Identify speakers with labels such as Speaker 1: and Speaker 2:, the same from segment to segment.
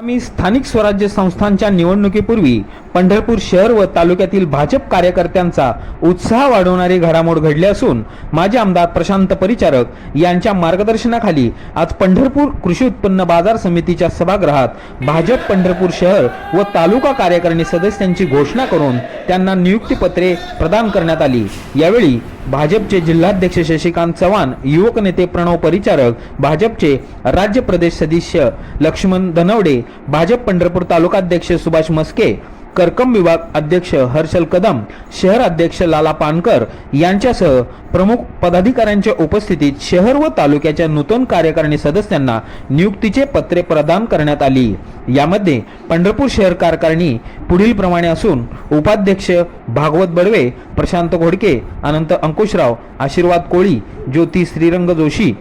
Speaker 1: आगामी स्थानिक स्वराज्य संस्थांच्या निवडणुकीपूर्वी पंढरपूर शहर व तालुक्यातील भाजप कार्यकर्त्यांचा उत्साह वाढवणारी घडामोड घडली असून माजी आमदार प्रशांत परिचारक यांच्या मार्गदर्शनाखाली आज पंढरपूर कृषी उत्पन्न बाजार समितीच्या सभागृहात भाजप पंढरपूर शहर व तालुका कार्यकारिणी सदस्यांची घोषणा करून त्यांना नियुक्तीपत्रे प्रदान करण्यात आली. यावेळी भाजपचे जिल्हाध्यक्ष शशिकांत चव्हाण युवक नेते प्रणव परिचारक भाजपचे राज्य प्रदेश सदस्य लक्ष्मण धनवडे भाजप पंढरपूर तालुकाध्यक्ष सुभाष मस्के करकम विभाग अध्यक्ष हर्षल कदम शहर अध्यक्ष लाला पानकर यांच्यासह प्रमुख पदाधिकाऱ्यांच्या उपस्थितीत शहर व तालुक्याच्या नूतन कार्यकारिणी सदस्यांना नियुक्तीचे पत्रे प्रदान करण्यात आली. यामध्ये पंढरपूर शहर कार्यकारिणी पुढील प्रमाणे असून उपाध्यक्ष भागवत बडवे प्रशांत घोडके अनंत अंकुशराव आशीर्वाद कोळी ज्योती श्रीरंग जोशी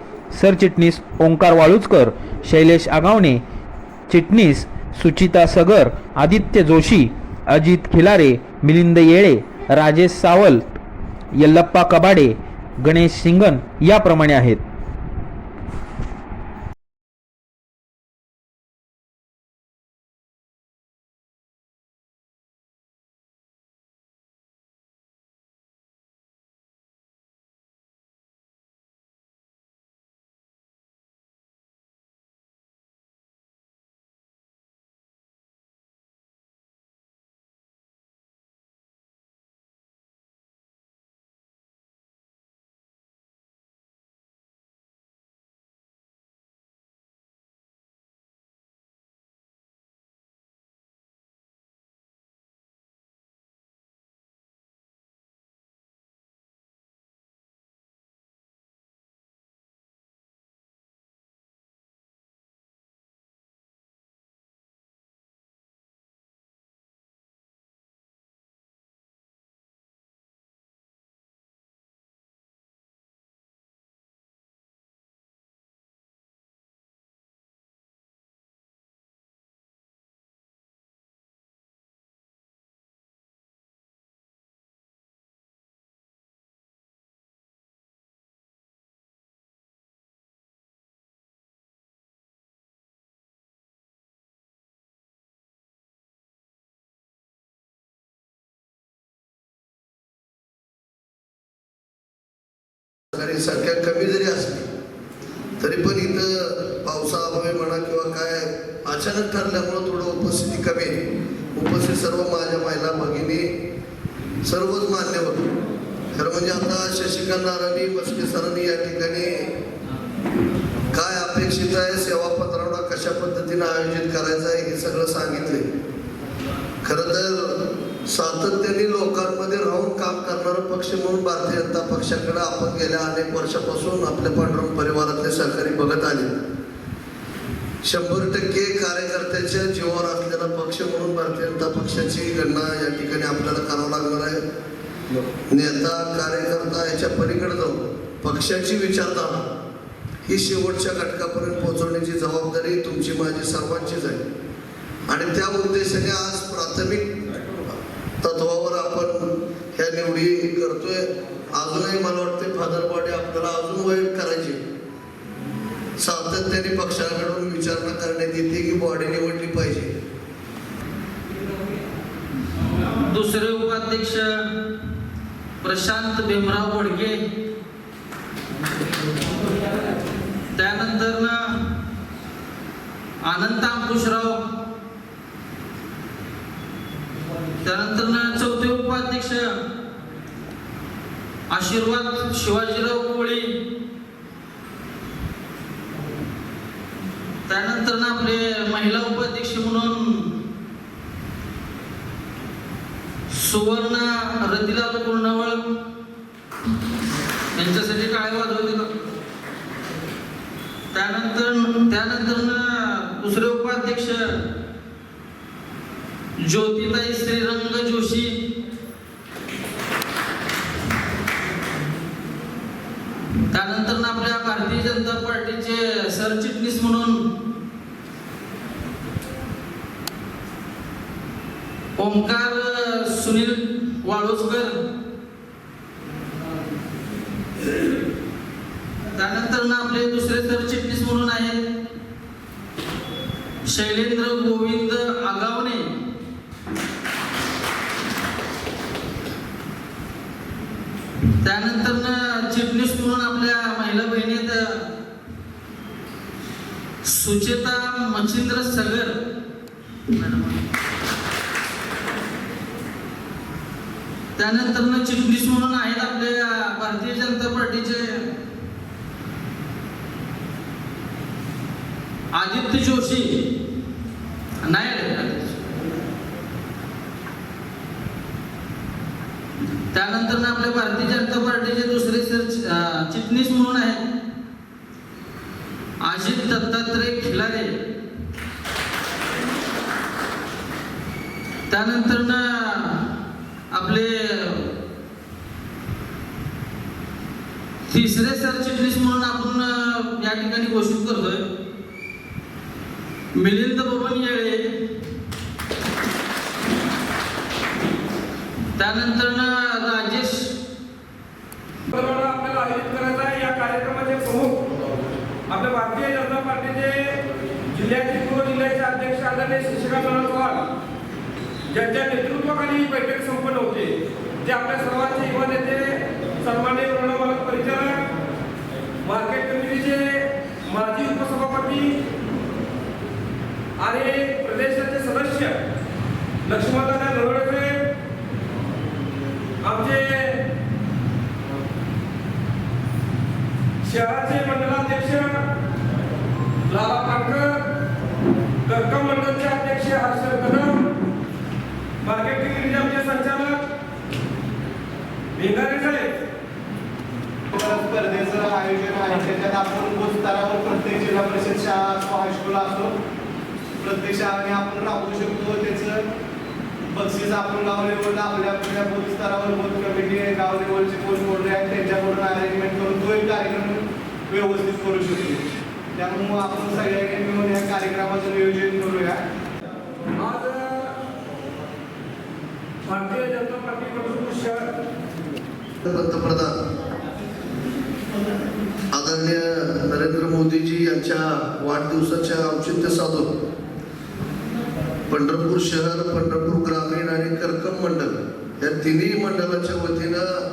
Speaker 1: सरचिटणीस ओंकार वाळुजकर शैलेश आगावणे चिटणीस सुचिता सगर आदित्य जोशी अजित खिलारे मिलिंद येळे राजेश सावल यल्लप्पा कबाडे गणेश सिंगन याप्रमाणे आहेत.
Speaker 2: जरी संख्या कमी जरी असली तरी पण इथं पावसाअभावी म्हणा किंवा काय अचानक ठरल्यामुळं थोडं उपस्थिती कमी आहे. उपस्थित सर्व माझ्या महिला भगिनी सर्वच मान्य होतो खरं म्हणजे आता शशिकांत नारायणी बसके सरांनी या ठिकाणी काय अपेक्षित आहे सेवा पत्रावडा कशा पद्धतीने आयोजित करायचा आहे हे सगळं सांगितले खरं तर सातत्याने लोकांमध्ये राहून काम करणारा पक्ष म्हणून भारतीय जनता पक्षाकडे आपण गेल्या अनेक वर्षापासून आपल्या पांडुरंग परिवारातले सहकारी बघत आले. शंभर टक्के कार्यकर्त्याच्या जीवावर असलेला पक्ष म्हणून भारतीय जनता पक्षाची गणना या ठिकाणी आपल्याला करावं लागणार आहे. नेता कार्यकर्ता याच्या पलीकडे जाऊन पक्षाची विचारधारा ही शेवटच्या घटकापर्यंत पोहोचवण्याची जबाबदारी तुमची माझी सर्वांचीच आहे. आणि त्या उद्देशाने आज प्राथमिक ह्या करतोय. अजूनही मला वाटते फादर बॉडी आपल्याला अजून वाईट करायची. सातत्याने पक्षाकडून विचारणा करण्यात येते की बॉडी निवडली पाहिजे.
Speaker 3: दुसरे उपाध्यक्ष प्रशांत भीमराव घोडके त्यानंतर ना अनंत अंकुशराव. त्यानंतर ना चौथे उपाध्यक्ष आशीर्वाद शिवाजीराव कोळी. त्यानंतर ना आपले महिला उपाध्यक्ष म्हणून सुवर्ण रतिलाल पूर्णवळ यांच्यासाठी काय वाद होते त्यानंतर त्यानंतर ना दुसरे उपाध्यक्ष ज्योतिताई श्रीरंग जोशी त्यानंतर ना आपल्या भारतीय जनता पार्टीचे सरचिटणीस म्हणून ओंकार सुनील वाळोसकर त्यानंतर ना आपले दुसरे सरचिटणीस म्हणून आहेत शैलेंद्र गोविंद आगावणे. त्यानंतर ना चिटणीस म्हणून महिला बहिणीत सुचेता मच्छिंद्र सगर. त्यानंतर ना चिटणीस म्हणून आहेत आपल्या भारतीय जनता पार्टीचे आदित्य जोशी. नाही त्यानंतर ना आपल्या भारतीय जनता पार्टीचे चिटणीस म्हणून आहेत अजित दत्तात्रय खिलारे त्यानंतर ना आपले तिसरे सरचिटणीस म्हणून आपण या ठिकाणी घोषित करतोय. मिलिंद बबन येळे. त्यानंतर ना
Speaker 4: आपल्याला आयोजित करायचा आहे. या कार्यक्रमाचे प्रमुख आपल्या भारतीय जनता पार्टीचे जिल्ह्याचे पूर्व जिल्ह्याचे अध्यक्ष आदरणीय शशिकांत नाना चव्हाण ज्यांच्या नेतृत्वाखाली ही बैठक संपन्न होते. ते आपल्या सर्वांचे युवा नेते सन्माननीय प्रणवमालक परिचारक मार्केट कमिटीचे माजी उपसभापती आणि प्रदेशाचे सदस्य लक्ष्मण शहराचे मंडलाध्यक्ष लाला पाटकर कर्कम मंडलचे अध्यक्ष हर्षद कदम मार्केटिंग कमिटीचे संचालक भिंगारे साहेब.
Speaker 5: स्पर्धेचं आयोजन आहे. त्याच्यात आपण बूथ स्तरावर प्रत्येक जिल्हा परिषद शाळा असो हायस्कूल असो प्रत्येक शाळाने आपण राबवू शकतो. त्याचं बक्षीस आपण गाव लेवलला आपल्या आपल्या बूथ स्तरावर बूथ कमिटी गाव लेवलचे कोण बोलले आहेत व्यवस्थित करू शकतो. त्यामुळे आपण सगळ्यांनी मिळून या कार्यक्रमाचं नियोजन करूया.
Speaker 4: आज भारतीय जनता पार्टी पंढरपूर शहर
Speaker 2: पंतप्रधान. आदरणीय नरेंद्र मोदीजी यांच्या वाढदिवसाच्या औचित्य साधून पंढरपूर शहर पंढरपूर ग्रामीण आणि कर्कम मंडल या तिन्ही मंडळाच्या वतीनं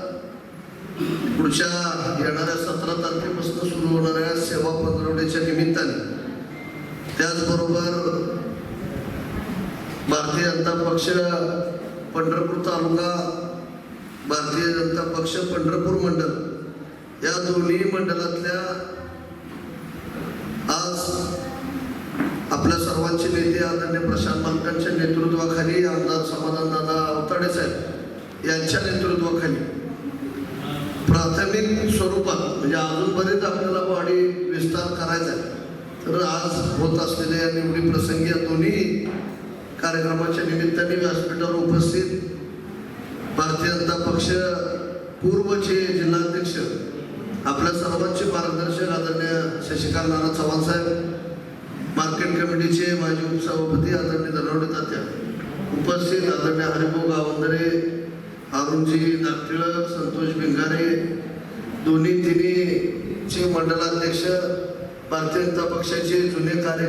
Speaker 2: पुढच्या येणाऱ्या सतरा तारखेपासून सुरू होणाऱ्या सेवा पंधरवड्याच्या निमित्ताने. त्याचबरोबर भारतीय जनता पक्ष पंढरपूर तालुका भारतीय जनता पक्ष पंढरपूर मंडळ या दोन्ही मंडळातल्या आज आपल्या सर्वांचे नेते आदरणीय प्रशांत मालकांच्या नेतृत्वाखाली आमदार समाधानदादा अवताडे साहेब यांच्या नेतृत्वाखाली प्राथमिक स्वरूपात म्हणजे अजून बरेच आपल्याला बॉडी विस्तार करायचा आहे. तर आज होत असलेल्या या निवडी प्रसंगी या दोन्ही कार्यक्रमाच्या निमित्ताने व्यासपीठावर उपस्थित. भारतीय जनता पक्ष पूर्वचे जिल्हाध्यक्ष आपल्या सर्वांचे मार्गदर्शक आदरणीय शशिकांत नाना चव्हाण साहेब मार्केट कमिटीचे माजी उपसभापती आदरणीय धनवडे तात्या उपस्थित आदरणीय हरिभाऊ गावंदरे अरुणजी नागटिळक संतोष भिंगारे दोन्ही तिन्हीचे मंडलाध्यक्ष भारतीय जनता पक्षाचे जुने कार्य